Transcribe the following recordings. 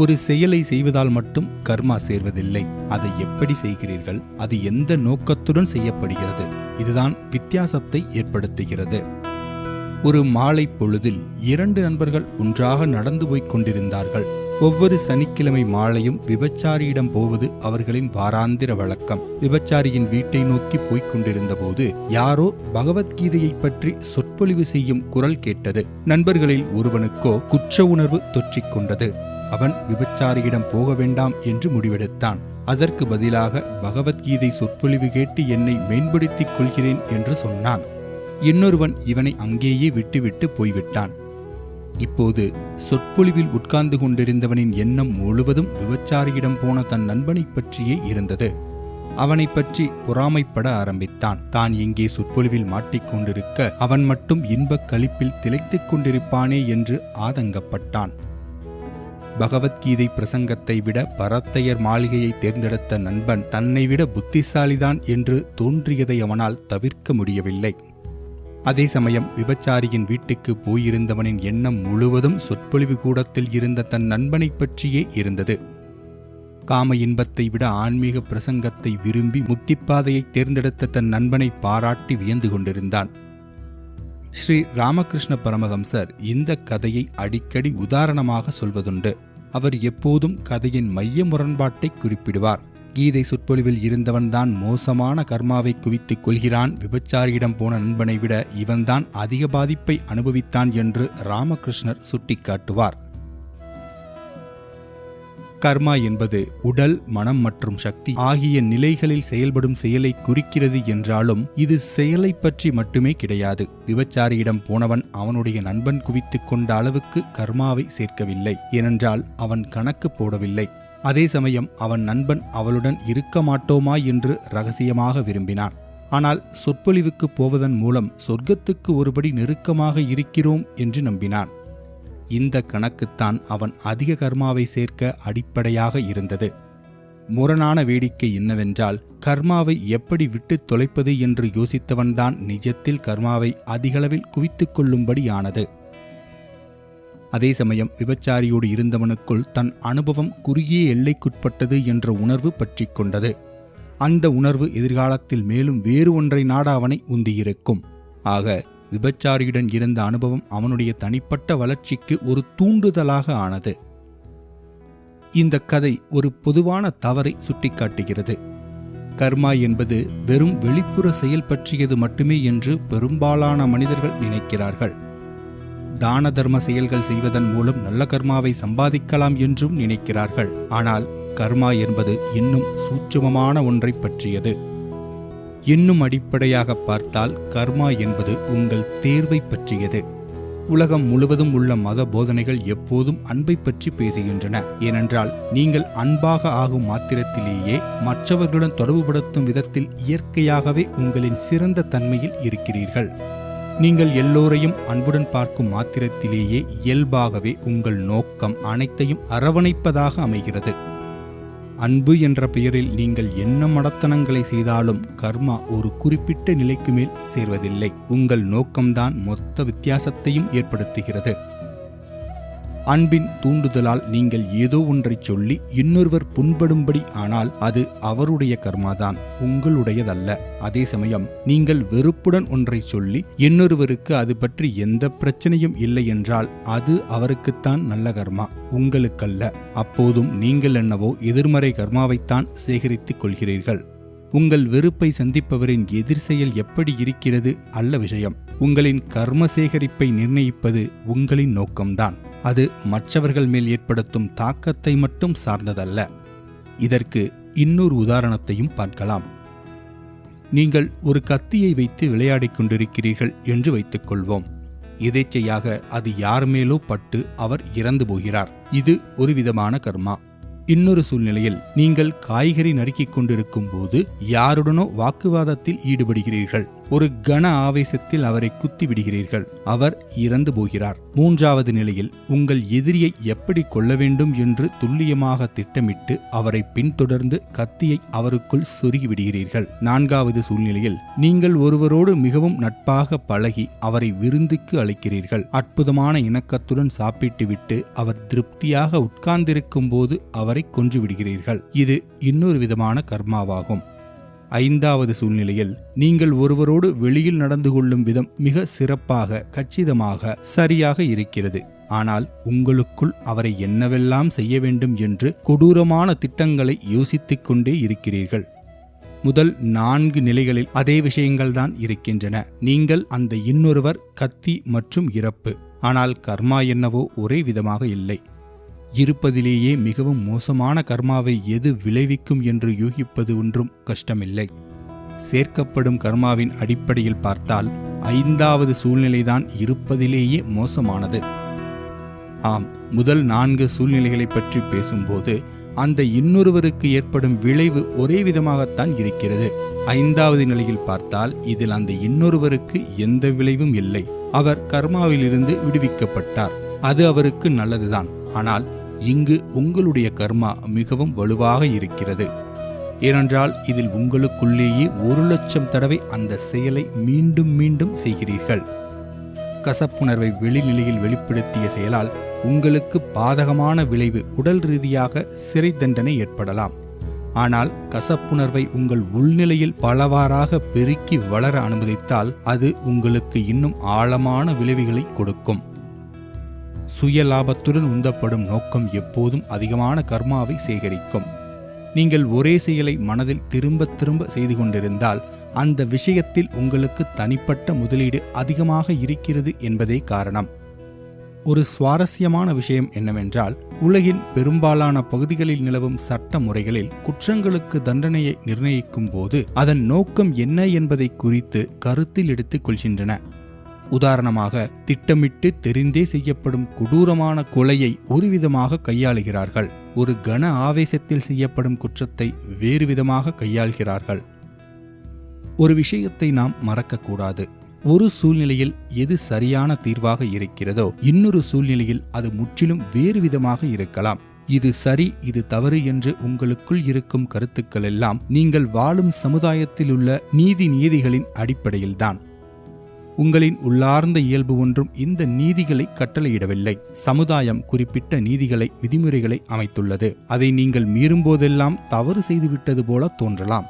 ஒரு செயலை செய்வதால் மட்டும் கர்மா சேர்வதில்லை. அதை எப்படி செய்கிறீர்கள்? அது எந்த நோக்கத்துடன் செய்யப்படுகிறது? இதுதான் வித்தியாசத்தை ஏற்படுத்துகிறது. ஒரு மாலை பொழுதில் இரண்டு நண்பர்கள் ஒன்றாக நடந்து போய்க் கொண்டிருந்தார்கள். ஒவ்வொரு சனிக்கிழமை மாலையும் விபச்சாரியிடம் போவது அவர்களின் வாராந்திர வழக்கம். விபச்சாரியின் வீட்டை நோக்கி போய்க் கொண்டிருந்தபோது யாரோ பகவத்கீதையை பற்றி சொற்பொழிவு செய்யும் குரல் கேட்டது. நண்பர்களில் ஒருவனுக்கோ குற்ற உணர்வு தொற்றிக்கொண்டது அவன் விபச்சாரியிடம் போக வேண்டாம் என்று முடிவெடுத்தான். அதற்கு பதிலாக பகவத்கீதை சொற்பொழிவு கேட்டு என்னை மேம்படுத்திக் கொள்கிறேன் என்று சொன்னான். இன்னொருவன் இவனை அங்கேயே விட்டுவிட்டு போய்விட்டான். இப்போது சொற்பொழிவில் உட்கார்ந்து கொண்டிருந்தவனின் எண்ணம் முழுவதும் விபச்சாரியிடம் போன தன் நண்பனைப் பற்றியே இருந்தது. அவனைப் பற்றி பொறாமைப்பட ஆரம்பித்தான். தான் இங்கே சொற்பொழிவில் மாட்டிக்கொண்டிருக்க அவன் மட்டும் இன்பக் களிப்பில் திளைத்துக் கொண்டிருப்பானே என்று ஆதங்கப்பட்டான். பகவத்கீதை பிரசங்கத்தை விட பரத்தையர் மாளிகையை தேர்ந்தெடுத்த நண்பன் தன்னை விட புத்திசாலிதான் என்று தோன்றியதை அவனால் தவிர்க்க முடியவில்லை. அதே சமயம் விபச்சாரியின் வீட்டுக்கு போயிருந்தவனின் எண்ணம் முழுவதும் சொற்பொழிவு கூடத்தில் இருந்த தன் நண்பனைப் பற்றியே இருந்தது. காம இன்பத்தை விட ஆன்மீக பிரசங்கத்தை விரும்பி முத்திப்பாதையை தேர்ந்தெடுத்த தன் நண்பனை பாராட்டி வியந்து கொண்டிருந்தான். ஸ்ரீ ராமகிருஷ்ண பரமஹம்சர் இந்த கதையை அடிக்கடி உதாரணமாக சொல்வதுண்டு. அவர் எப்போதும் கதையின் மைய முரண்பாட்டை குறிப்பிடுவார். கீதை சொற்பொழிவில் இருந்தவன்தான் மோசமான கர்மாவை குவித்துக் கொள்கிறான். விபச்சாரியிடம் போன நண்பனை விட இவன்தான் அதிக பாதிப்பை அனுபவித்தான் என்று ராமகிருஷ்ணர் சுட்டிக்காட்டுவார். கர்மா என்பது உடல் மனம் மற்றும் சக்தி ஆகிய நிலைகளில் செயல்படும் செயலை குறிக்கிறது என்றாலும் இது செயலை பற்றி மட்டுமே கிடையாது. விபச்சாரியிடம் போனவன் அவனுடைய நண்பன் குவித்துக் கொண்ட அளவுக்கு கர்மாவை சேர்க்கவில்லை. ஏனென்றால் அவன் கணக்கு போடவில்லை. அதே சமயம் அவன் நண்பன் அவளுடன் இருக்க மாட்டோமா என்று ரகசியமாக விரும்பினான். ஆனால் சொற்பொழிவுக்கு போவதன் மூலம் சொர்க்கத்துக்கு ஒருபடி நெருக்கமாக இருக்கிறோம் என்று நம்பினான். இந்த கணக்குத்தான் அவன் அதிக கர்மாவை சேர்க்க அடிப்படையாக இருந்தது. முரணான வேடிக்கை என்னவென்றால் கர்மாவை எப்படி விட்டு தொலைப்பது என்று யோசித்தவன்தான் நிஜத்தில் கர்மாவை அதிகளவில் குவித்துக் கொள்ளும்படியானது. அதே சமயம் விபச்சாரியோடு இருந்தவனுக்குள் தன் அனுபவம் குறுகிய எல்லைக்குட்பட்டது என்ற உணர்வு பற்றி கொண்டது. அந்த உணர்வு எதிர்காலத்தில் மேலும் வேறு ஒன்றை நாட அவனை உந்தியிருக்கும். ஆக விபச்சாரியுடன் இருந்த அனுபவம் அவனுடைய தனிப்பட்ட வளர்ச்சிக்கு ஒரு தூண்டுதலாக ஆனது. இந்த கதை ஒரு பொதுவான தவறை சுட்டிக்காட்டுகிறது. கர்மா என்பது வெறும் வெளிப்புற செயல் பற்றியது மட்டுமே என்று பெரும்பாலான மனிதர்கள் நினைக்கிறார்கள். தான தர்ம செயல்கள் செய்வதன் மூலம் நல்ல கர்மாவை சம்பாதிக்கலாம் என்றும் நினைக்கிறார்கள். ஆனால் கர்மா என்பது இன்னும் சூட்சுமமான ஒன்றை பற்றியது. இன்னும் அடிப்படையாக பார்த்தால் கர்மா என்பது உங்கள் தேர்வை பற்றியது. உலகம் முழுவதும் உள்ள மத போதனைகள் எப்போதும் அன்பை பற்றி பேசுகின்றன. ஏனென்றால் நீங்கள் அன்பாக ஆகும் மாத்திரத்திலேயே மற்றவர்களுடன் தொடர்புபடுத்தும் விதத்தில் இயற்கையாகவே உங்களின் சிறந்த தன்மையில் இருக்கிறீர்கள். நீங்கள் எல்லோரையும் அன்புடன் பார்க்கும் மாத்திரத்திலேயே இயல்பாகவே உங்கள் நோக்கம் அனைத்தையும் அரவணைப்பதாக அமைகிறது. அன்பு என்ற பெயரில் நீங்கள் என்ன மடத்தனங்களை செய்தாலும் கர்மா ஒரு குறிப்பிட்ட நிலைக்கு மேல் சேர்வதில்லை. உங்கள் நோக்கம்தான் மொத்த வித்தியாசத்தையும் ஏற்படுத்துகிறது. அன்பின் தூண்டுதலால் நீங்கள் ஏதோ ஒன்றைச் சொல்லி இன்னொருவர் புண்படும்படி ஆனால் அது அவருடைய கர்மாதான் உங்களுடையதல்ல. அதே சமயம் நீங்கள் வெறுப்புடன் ஒன்றைச் சொல்லி இன்னொருவருக்கு அது பற்றி எந்த பிரச்சனையும் இல்லை என்றால் அது அவருக்குத்தான் நல்ல கர்மா உங்களுக்கல்ல. அப்போதும் நீங்கள் என்னவோ எதிர்மறை கர்மாவைத்தான் சேகரித்துக் கொள்கிறீர்கள். உங்கள் வெறுப்பை சந்திப்பவரின் எதிர் செயல் எப்படி இருக்கிறது? அல்ல விஷயம். உங்களின் கர்ம சேகரிப்பை நிர்ணயிப்பது உங்களின் நோக்கம்தான். அது மற்றவர்கள் மேல் ஏற்படுத்தும் தாக்கத்தை மட்டும் சார்ந்ததல்ல. இதற்கு இன்னொரு உதாரணத்தையும் பார்க்கலாம். நீங்கள் ஒரு கத்தியை வைத்து விளையாடிக் கொண்டிருக்கிறீர்கள் என்று வைத்துக்கொள்வோம் எதேச்சையாக அது யார் மேலோ பட்டு அவர் இறந்து போகிறார். இது ஒரு விதமான கர்மா. இன்னொரு சூழ்நிலையில் நீங்கள் காய்கறி நறுக்கிக் கொண்டிருக்கும் போது யாருடனோ வாக்குவாதத்தில் ஈடுபடுகிறீர்கள். ஒரு கன ஆவேசத்தில் அவரை குத்தி விடுகிறீர்கள் அவர் இறந்து போகிறார். மூன்றாவது நிலையில் உங்கள் எதிரியை எப்படி கொள்ள வேண்டும் என்று துல்லியமாக திட்டமிட்டு அவரை பின்தொடர்ந்து கத்தியை அவருக்குள் சொருகி விடுகிறீர்கள் நான்காவது சூழ்நிலையில் நீங்கள் ஒருவரோடு மிகவும் நட்பாக பழகி அவரை விருந்துக்கு அழைக்கிறீர்கள். அற்புதமான இணக்கத்துடன் சாப்பிட்டுவிட்டு அவர் திருப்தியாக உட்கார்ந்திருக்கும் போது அவரை கொன்றுவிடுகிறீர்கள். இது இன்னொரு விதமான கர்மாவாகும். ஐந்தாவது சூழ்நிலையில் நீங்கள் ஒருவரோடு வெளியில் நடந்து கொள்ளும் விதம் மிக சிறப்பாக கச்சிதமாக சரியாக இருக்கிறது. ஆனால் உங்களுக்குள் அவரை என்னவெல்லாம் செய்ய வேண்டும் என்று கொடூரமான திட்டங்களை யோசித்துக் கொண்டே இருக்கிறீர்கள். முதல் நான்கு நிலைகளில் அதே விஷயங்கள்தான் இருக்கின்றன. நீங்கள் அந்த இன்னொருவர் கத்தி மற்றும் இறப்பு. ஆனால் கர்மா என்னவோ ஒரே விதமாக இல்லை. இருப்பதிலேயே மிகவும் மோசமான கர்மாவை எது விளைவிக்கும் என்று யூகிப்பது ஒன்றும் கஷ்டமில்லை. சேர்க்கப்படும் கர்மாவின் அடிப்படையில் பார்த்தால் ஐந்தாவது சூழ்நிலைதான் இருப்பதிலேயே மோசமானது. ஆம் முதல் நான்கு சூழ்நிலைகளை பற்றி பேசும்போது அந்த இன்னொருவருக்கு ஏற்படும் விளைவு ஒரே விதமாகத்தான் இருக்கிறது. ஐந்தாவது நிலையில் பார்த்தால் இதில் அந்த இன்னொருவருக்கு எந்த விளைவும் இல்லை. அவர் கர்மாவிலிருந்து விடுவிக்கப்பட்டார். அது அவருக்கு நல்லதுதான். ஆனால் இங்கு உங்களுடைய கர்மா மிகவும் வலுவாக இருக்கிறது. ஏனென்றால் இதில் உங்களுக்குள்ளேயே ஒரு லட்சம் தடவை அந்த செயலை மீண்டும் மீண்டும் செய்கிறீர்கள். கசப்புணர்வை வெளிநிலையில் வெளிப்படுத்திய செயலால் உங்களுக்கு பாதகமான விளைவு உடல் ரீதியாக சிறை தண்டனை ஏற்படலாம். ஆனால் கசப்புணர்வை உங்கள் உள்நிலையில் பலவாறாக பெருக்கி வளர அனுமதித்தால் அது உங்களுக்கு இன்னும் ஆழமான விளைவுகளை கொடுக்கும். சுய லாபத்துடன் உந்தப்படும் நோக்கம் எப்போதும் அதிகமான கர்மாவை சேகரிக்கும். நீங்கள் ஒரே செயலை மனதில் திரும்ப திரும்ப செய்து கொண்டிருந்தால் அந்த விஷயத்தில் உங்களுக்கு தனிப்பட்ட முதலீடு அதிகமாக இருக்கிறது என்பதே காரணம். ஒரு சுவாரஸ்யமான விஷயம் என்னவென்றால் உலகின் பெரும்பாலான பகுதிகளில் நிலவும் சட்ட முறைகளில் குற்றங்களுக்கு தண்டனையை நிர்ணயிக்கும் போது அதன் நோக்கம் என்ன என்பதை குறித்து கருத்தில் எடுத்துக் கொள்கின்றன. உதாரணமாக திட்டமிட்டு தெரிந்தே செய்யப்படும் கொடூரமான கொலையை ஒருவிதமாக கையாளுகிறார்கள். ஒரு கன ஆவேசத்தில் செய்யப்படும் குற்றத்தை வேறு விதமாக கையாள்கிறார்கள். ஒரு விஷயத்தை நாம் மறக்கக்கூடாது. ஒரு சூழ்நிலையில் எது சரியான தீர்வாக இருக்கிறதோ இன்னொரு சூழ்நிலையில் அது முற்றிலும் வேறு விதமாக இருக்கலாம். இது சரி இது தவறு என்று உங்களுக்குள் இருக்கும் கருத்துக்கள் எல்லாம் நீங்கள் வாழும் சமுதாயத்தில் உள்ள நீதி நீதிகளின் அடிப்படையில்தான். உங்களின் உள்ளார்ந்த இயல்பு ஒன்றும் இந்த நீதிகளை கட்டளையிடவில்லை. சமுதாயம் குறிப்பிட்ட நீதிகளை விதிமுறைகளை அமைத்துள்ளது. அதை நீங்கள் மீறும்போதெல்லாம் தவறு செய்துவிட்டது போல தோன்றலாம்.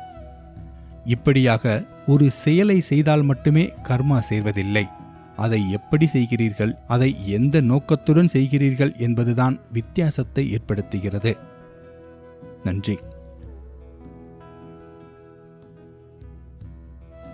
இப்படியாக ஒரு செயலை செய்தால் மட்டுமே கர்மா செய்வதில்லை அதை எப்படி செய்கிறீர்கள்? அதை எந்த நோக்கத்துடன் செய்கிறீர்கள் என்பதுதான் வித்தியாசத்தை ஏற்படுத்துகிறது. நன்றி.